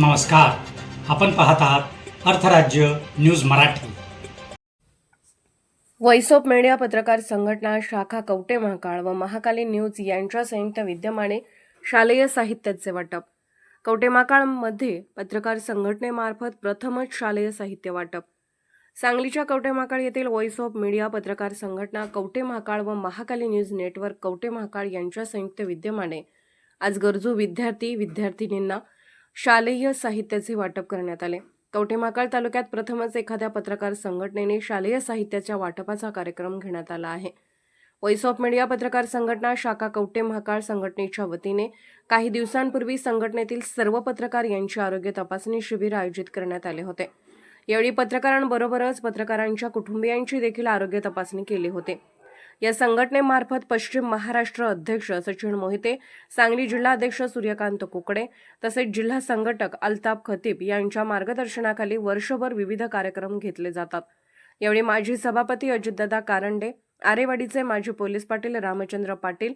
नमस्कार. आपण पाहत आहात अर्थराज्य न्यूज मराठी. वैसोप मीडिया पत्रकार संघटना शाखा कवटे महाकाळ व महाकाली न्यूज यांच्या संयुक्त विद्यमाने शालेय साहित्याचे वाटप. कवटे महाकाळमध्ये पत्रकार संघटनेमार्फत प्रथमच शालेय साहित्य वाटप. सांगलीच्या कवटे महाकाळ येथील व्हॉइस ऑफ मीडिया पत्रकार संघटना कवटे महाकाळ व महाकाली न्यूज नेटवर्क कवटे महाकाळ यांच्या संयुक्त विद्यमाने आज गरजू विद्यार्थी विद्यार्थिनींना शालेय साहित्याचे वाटप करण्यात आले. कवठे महाकाळ तालुक्यात प्रथमच एखाद्या पत्रकार संघटनेने शालेय साहित्याच्या वाटपाचा कार्यक्रम घेण्यात आला आहे. व्हॉइस ऑफ मीडिया पत्रकार संघटना शाखा कवटे महाकाळ संघटनेच्या वतीने काही दिवसांपूर्वी संघटनेतील सर्व पत्रकार यांची आरोग्य तपासणी शिबिर आयोजित करण्यात आले होते. यावेळी पत्रकारांबरोबरच पत्रकारांच्या कुटुंबियांची देखील आरोग्य तपासणी केली होती. या संघटनेमार्फत पश्चिम महाराष्ट्र अध्यक्ष सचिन मोहिते सांगली जिल्हाध्यक्ष सूर्यकांत कुकडे तसेच जिल्हा संघटक अल्ताफ खतीब यांच्या मार्गदर्शनाखाली वर्षभर विविध कार्यक्रम घेतले जातात. यावेळी माजी सभापती अजितदादा कारंडे आरेवाडीचे माजी पोलीस पाटील रामचंद्र पाटील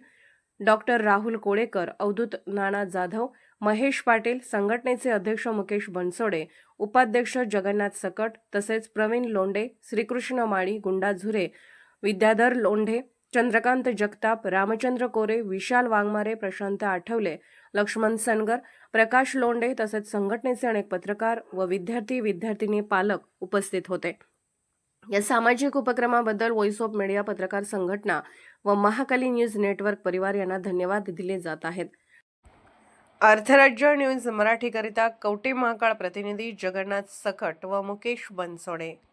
डॉक्टर राहुल कोळेकर अवधूत नाना जाधव महेश पाटील संघटनेचे अध्यक्ष मुकेश बनसोडे उपाध्यक्ष जगन्नाथ सकट तसेच प्रवीण लोंडे श्रीकृष्ण माळी गुंडा झुरे विद्याधर लोंढे चंद्रकांत जगताप रामचंद्र कोरे विशाल वाघमारे प्रशांत आठवले लक्ष्मण सनगर प्रकाश लोंढे तसेच संघटनेचे अनेक पत्रकार व विद्यार्थी विद्यार्थिनी पालक उपस्थित होते. या सामाजिक उपक्रमाबद्दल व्हॉइस ऑफ मीडिया पत्रकार संघटना व महाकाली न्यूज नेटवर्क परिवार यांना धन्यवाद दिले जात आहेत. अर्थराज्य न्यूज मराठीकरिता कवटे महाकाळ प्रतिनिधी जगन्नाथ सकट व मुकेश बनसोडे.